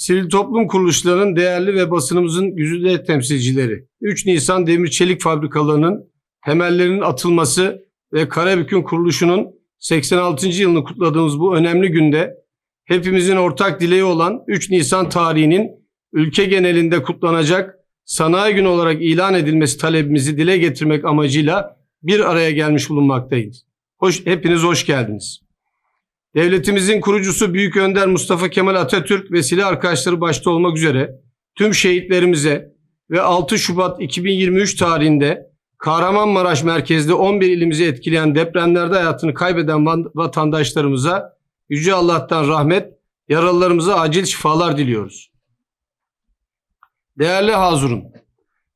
Sivil toplum kuruluşlarının değerli ve basınımızın güzide temsilcileri. 3 Nisan Demir Çelik Fabrikalarının temellerinin atılması ve Karabük'ün kuruluşunun 86. yılını kutladığımız bu önemli günde hepimizin ortak dileği olan 3 Nisan tarihinin ülke genelinde kutlanacak Sanayi Günü olarak ilan edilmesi talebimizi dile getirmek amacıyla bir araya gelmiş bulunmaktayız. Hoş, hepiniz hoş geldiniz. Devletimizin kurucusu Büyük Önder Mustafa Kemal Atatürk ve silah arkadaşları başta olmak üzere tüm şehitlerimize ve 6 Şubat 2023 tarihinde Kahramanmaraş merkezli 11 ilimizi etkileyen depremlerde hayatını kaybeden vatandaşlarımıza Yüce Allah'tan rahmet, yaralılarımıza acil şifalar diliyoruz. Değerli Hazurun,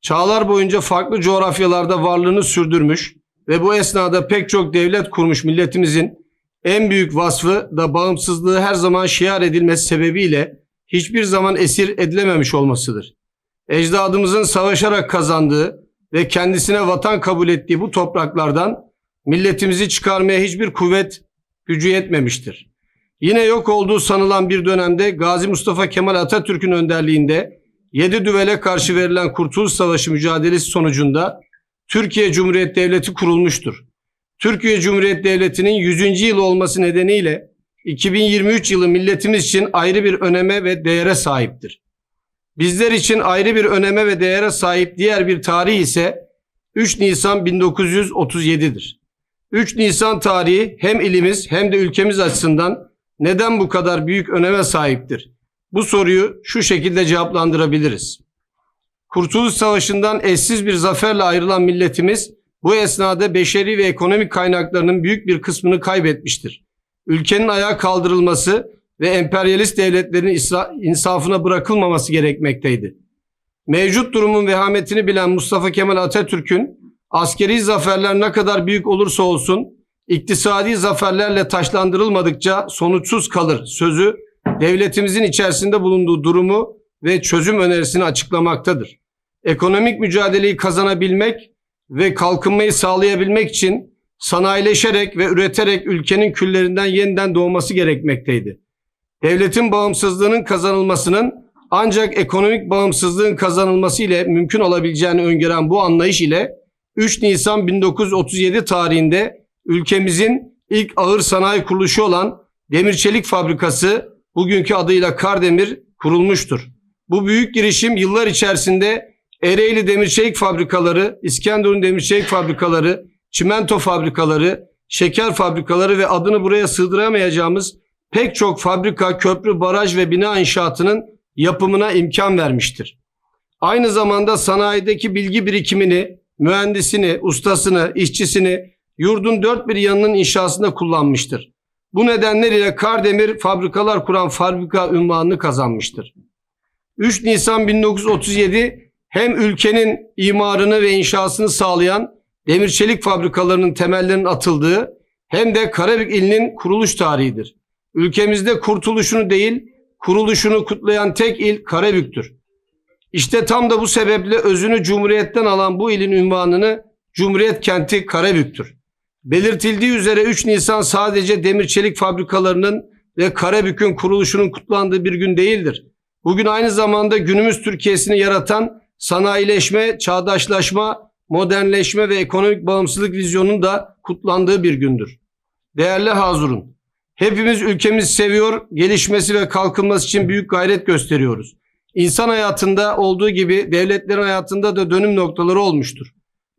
çağlar boyunca farklı coğrafyalarda varlığını sürdürmüş ve bu esnada pek çok devlet kurmuş milletimizin en büyük vasfı da bağımsızlığı her zaman şiar edilmesi sebebiyle hiçbir zaman esir edilememiş olmasıdır. Ecdadımızın savaşarak kazandığı ve kendisine vatan kabul ettiği bu topraklardan milletimizi çıkarmaya hiçbir kuvvet gücü yetmemiştir. Yine yok olduğu sanılan bir dönemde Gazi Mustafa Kemal Atatürk'ün önderliğinde Yedi Düvel'e karşı verilen Kurtuluş Savaşı mücadelesi sonucunda Türkiye Cumhuriyet Devleti kurulmuştur. Türkiye Cumhuriyet Devleti'nin 100. yılı olması nedeniyle 2023 yılı milletimiz için ayrı bir öneme ve değere sahiptir. Bizler için ayrı bir öneme ve değere sahip diğer bir tarih ise 3 Nisan 1937'dir. 3 Nisan tarihi hem ilimiz hem de ülkemiz açısından neden bu kadar büyük öneme sahiptir? Bu soruyu şu şekilde cevaplandırabiliriz. Kurtuluş Savaşı'ndan eşsiz bir zaferle ayrılan milletimiz bu esnada beşeri ve ekonomik kaynaklarının büyük bir kısmını kaybetmiştir. Ülkenin ayağa kaldırılması ve emperyalist devletlerin insafına bırakılmaması gerekmekteydi. Mevcut durumun vehametini bilen Mustafa Kemal Atatürk'ün askeri zaferler ne kadar büyük olursa olsun iktisadi zaferlerle taşlandırılmadıkça sonuçsuz kalır sözü devletimizin içerisinde bulunduğu durumu ve çözüm önerisini açıklamaktadır. Ekonomik mücadeleyi kazanabilmek ve kalkınmayı sağlayabilmek için sanayileşerek ve üreterek ülkenin küllerinden yeniden doğması gerekmekteydi. Devletin bağımsızlığının kazanılmasının ancak ekonomik bağımsızlığın kazanılması ile mümkün olabileceğini öngören bu anlayış ile 3 Nisan 1937 tarihinde ülkemizin ilk ağır sanayi kuruluşu olan Demir Çelik Fabrikası bugünkü adıyla Kardemir kurulmuştur. Bu büyük girişim yıllar içerisinde Ereğli Demir Çelik Fabrikaları, İskenderun Demir Çelik Fabrikaları, çimento fabrikaları, şeker fabrikaları ve adını buraya sığdıramayacağımız pek çok fabrika, köprü, baraj ve bina inşaatının yapımına imkan vermiştir. Aynı zamanda sanayideki bilgi birikimini, mühendisini, ustasını, işçisini yurdun dört bir yanının inşasında kullanmıştır. Bu nedenler ile Kardemir fabrikalar kuran fabrika ünvanını kazanmıştır. 3 Nisan 1937 hem ülkenin imarını ve inşasını sağlayan demir çelik fabrikalarının temellerinin atıldığı hem de Karabük ilinin kuruluş tarihidir. Ülkemizde kurtuluşunu değil, kuruluşunu kutlayan tek il Karabük'tür. İşte tam da bu sebeple özünü Cumhuriyet'ten alan bu ilin ünvanını Cumhuriyet kenti Karabük'tür. Belirtildiği üzere 3 Nisan sadece demir çelik fabrikalarının ve Karabük'ün kuruluşunun kutlandığı bir gün değildir. Bugün aynı zamanda günümüz Türkiye'sini yaratan sanayileşme, çağdaşlaşma, modernleşme ve ekonomik bağımsızlık vizyonunun da kutlandığı bir gündür. Değerli Hazurun, hepimiz ülkemizi seviyor, gelişmesi ve kalkınması için büyük gayret gösteriyoruz. İnsan hayatında olduğu gibi devletlerin hayatında da dönüm noktaları olmuştur.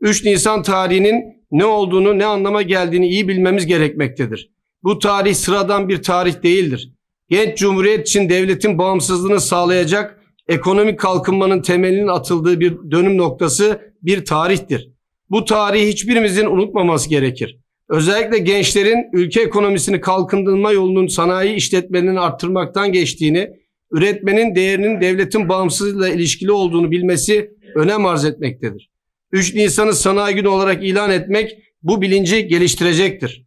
3 Nisan tarihinin ne olduğunu, ne anlama geldiğini iyi bilmemiz gerekmektedir. Bu tarih sıradan bir tarih değildir. Genç Cumhuriyet için devletin bağımsızlığını sağlayacak ekonomik kalkınmanın temelinin atıldığı bir dönüm noktası bir tarihtir. Bu tarihi hiçbirimizin unutmaması gerekir. Özellikle gençlerin ülke ekonomisini kalkındırma yolunun sanayi işletmelerinin arttırmaktan geçtiğini, üretmenin değerinin devletin bağımsızlığıyla ilişkili olduğunu bilmesi önem arz etmektedir. 3 Nisan'ı sanayi günü olarak ilan etmek bu bilinci geliştirecektir.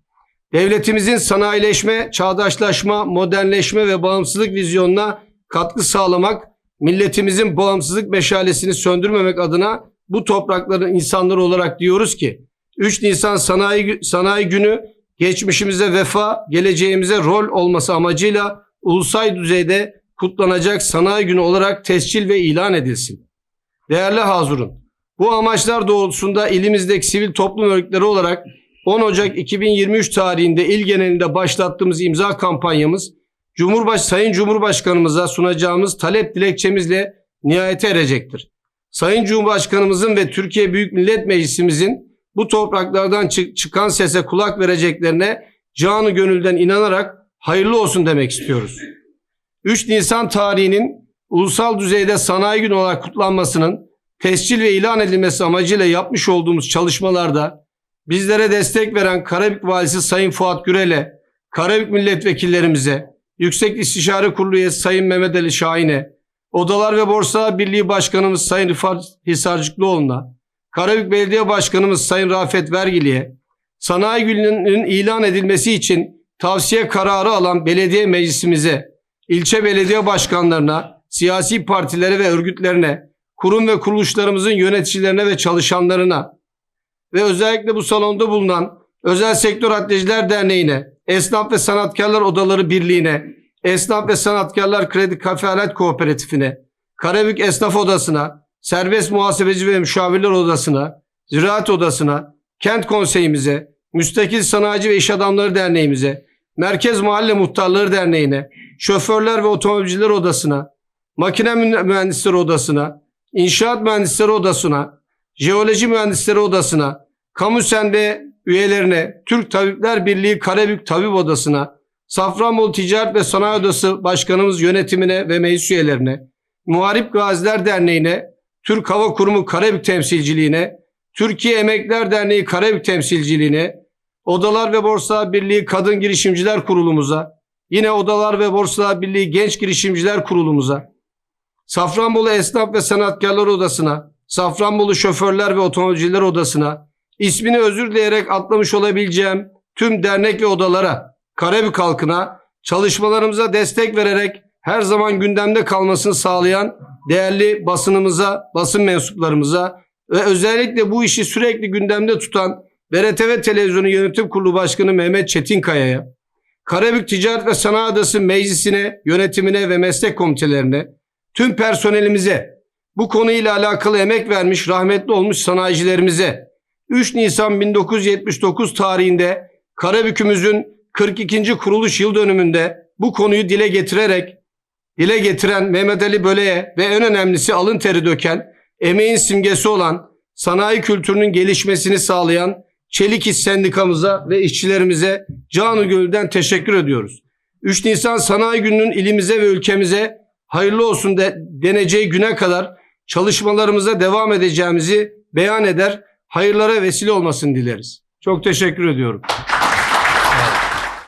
Devletimizin sanayileşme, çağdaşlaşma, modernleşme ve bağımsızlık vizyonuna katkı sağlamak, milletimizin bağımsızlık meşalesini söndürmemek adına bu toprakların insanları olarak diyoruz ki 3 Nisan Sanayi, Sanayi Günü geçmişimize vefa, geleceğimize rol olması amacıyla ulusal düzeyde kutlanacak sanayi günü olarak tescil ve ilan edilsin. Değerli Hazurun, bu amaçlar doğrultusunda ilimizdeki sivil toplum örgütleri olarak 10 Ocak 2023 tarihinde il genelinde başlattığımız imza kampanyamız Cumhurbaş Sayın Cumhurbaşkanımıza sunacağımız talep dilekçemizle nihayete erecektir. Sayın Cumhurbaşkanımızın ve Türkiye Büyük Millet Meclisimizin bu topraklardan çık- çıkan sese kulak vereceklerine canı gönülden inanarak hayırlı olsun demek istiyoruz. 3 Nisan tarihinin ulusal düzeyde sanayi günü olarak kutlanmasının tescil ve ilan edilmesi amacıyla yapmış olduğumuz çalışmalarda bizlere destek veren Karabük Valisi Sayın Fuat Gürel'e, Karabük milletvekillerimize, Yüksek İstişare Kurulu üyesi Sayın Mehmet Ali Şahin'e, Odalar ve Borsalar Birliği Başkanımız Sayın Rıfat Hisarcıklıoğlu'na, Karabük Belediye Başkanımız Sayın Rafet Vergili'ye, sanayi gününün ilan edilmesi için tavsiye kararı alan belediye meclisimize, ilçe belediye başkanlarına, siyasi partilere ve örgütlerine, kurum ve kuruluşlarımızın yöneticilerine ve çalışanlarına ve özellikle bu salonda bulunan Özel Sektör Atletiler Derneği'ne, Esnaf ve Sanatkarlar Odaları Birliği'ne, Esnaf ve Sanatkarlar Kredi Kafe Alet Kooperatifine, Karabük Esnaf Odası'na, Serbest Muhasebeci ve Müşavirler Odası'na, Ziraat Odası'na, Kent Konseyimize, Müstakil Sanayici ve İş Adamları Derneğimize, Merkez Mahalle Muhtarları Derneği'ne, Şoförler ve Otomobilciler Odası'na, Makine Mühendisleri Odası'na, İnşaat Mühendisleri Odası'na, Jeoloji Mühendisleri Odası'na, Kamu Sende üyelerine, Türk Tabipler Birliği Karabük Tabip Odası'na, Safranbolu Ticaret ve Sanayi Odası Başkanımız yönetimine ve meclis üyelerine, Muharip Gaziler Derneği'ne, Türk Hava Kurumu Karabük Temsilciliğine, Türkiye Emekliler Derneği Karabük Temsilciliğine, Odalar ve Borsalar Birliği Kadın Girişimciler Kurulumuza, yine Odalar ve Borsalar Birliği Genç Girişimciler Kurulumuza, Safranbolu Esnaf ve Sanatkarlar Odası'na, Safranbolu Şoförler ve Otomobilciler Odası'na, ismini özür dileyerek atlamış olabileceğim tüm dernek ve odalara, Karabük halkına, çalışmalarımıza destek vererek her zaman gündemde kalmasını sağlayan değerli basınımıza, basın mensuplarımıza ve özellikle bu işi sürekli gündemde tutan BRTV Televizyonu Yönetim Kurulu Başkanı Mehmet Çetinkaya'ya, Karabük Ticaret ve Sanayi Odası Meclisi'ne, yönetimine ve meslek komitelerine, tüm personelimize, bu konuyla alakalı emek vermiş rahmetli olmuş sanayicilerimize, 3 Nisan 1979 tarihinde Karabük'ümüzün 42. kuruluş yıl dönümünde bu konuyu dile getirerek dile getiren Mehmet Ali Böle'ye ve en önemlisi alın teri döken, emeğin simgesi olan sanayi kültürünün gelişmesini sağlayan Çelik İş Sendikamıza ve işçilerimize canı gönülden teşekkür ediyoruz. 3 Nisan Sanayi Günü'nün ilimize ve ülkemize hayırlı olsun de, deneceği güne kadar çalışmalarımıza devam edeceğimizi beyan eder, hayırlara vesile olmasını dileriz. Çok teşekkür ediyorum.